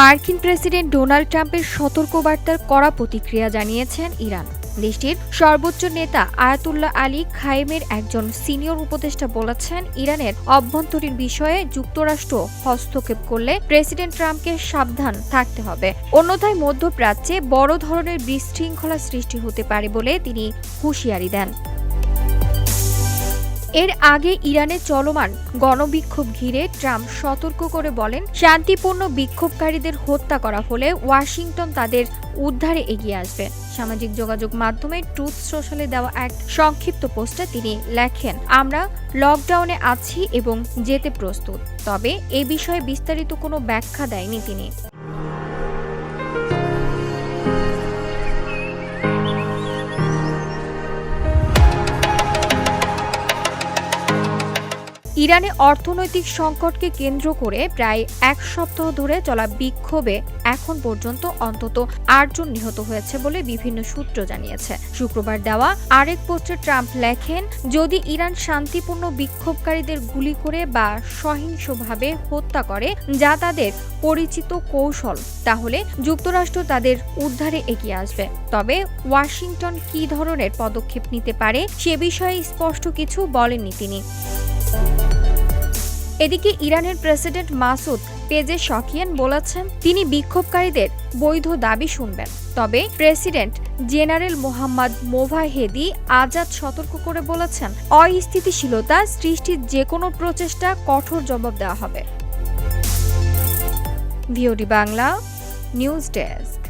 মার্কিন president Donald ট্রাম্পের সতর্কবার্তার কড়া প্রতিক্রিয়া জানিয়েছেন ইরান। দেশটির সর্বোচ্চ নেতা আয়াতুল্লাহ আলী খায়েমের একজন সিনিয়র উপদেষ্টা বলেছেন, ইরানের অভ্যন্তরীণ বিষয়ে যুক্তরাষ্ট্র হস্তক্ষেপ করলে প্রেসিডেন্ট ট্রাম্পকে সাবধান থাকতে হবে। অন্যথায় মধ্যপ্রাচ্যে বড় ধরনের বিশৃঙ্খলা সৃষ্টি হতে পারে বলে তিনি হুঁশিয়ারি দেন। এর আগে ইরানে চলমান গণবিক্ষোভ ঘিরে ট্রাম্প সতর্ক করে বলেন, শান্তিপূর্ণ বিক্ষোভকারীদের হত্যা করা হলে ওয়াশিংটন তাদের উদ্ধারে এগিয়ে আসবে। সামাজিক যোগাযোগ মাধ্যমে ট্রুথ সোশ্যালে দেওয়া এক সংক্ষিপ্ত পোস্টে তিনি লেখেন, আমরা লকডাউনে আছি এবং যেতে প্রস্তুত, তবে এ বিষয়ে বিস্তারিত কোনো ব্যাখ্যা দেয়নি তিনি। ইরানে অর্থনৈতিক সংকটকে কেন্দ্র করে প্রায় এক সপ্তাহ ধরে চলা বিক্ষোভে এখন পর্যন্ত অন্তত আটজন নিহত হয়েছে বলে বিভিন্ন সূত্র জানিয়েছে। শুক্রবার দেওয়া আরেক পোস্টে ট্রাম্প লেখেন, যদি ইরান শান্তিপূর্ণ বিক্ষোভকারীদের গুলি করে বা সহিংসভাবে হত্যা করে যা তাদের পরিচিত কৌশল, তাহলে যুক্তরাষ্ট্র তাদের উদ্ধারে এগিয়ে আসবে। তবে ওয়াশিংটন কী ধরনের পদক্ষেপ নিতে পারে সে বিষয়ে স্পষ্ট কিছু বলেননি তিনি। এদিকে ইরানের প্রেসিডেন্ট মাসুদ পেজে শকিয়ান বলেছেন, তিনি বিক্ষোভকারীদের বৈধ দাবি শুনবেন। তবে president general Mohammad Movahedi Azad সতর্ক করে বলেছেন, অস্থিতিশীলতা সৃষ্টির যে কোনো প্রচেষ্টা কঠোর জবাব দেওয়া হবে। Bangla, news desk.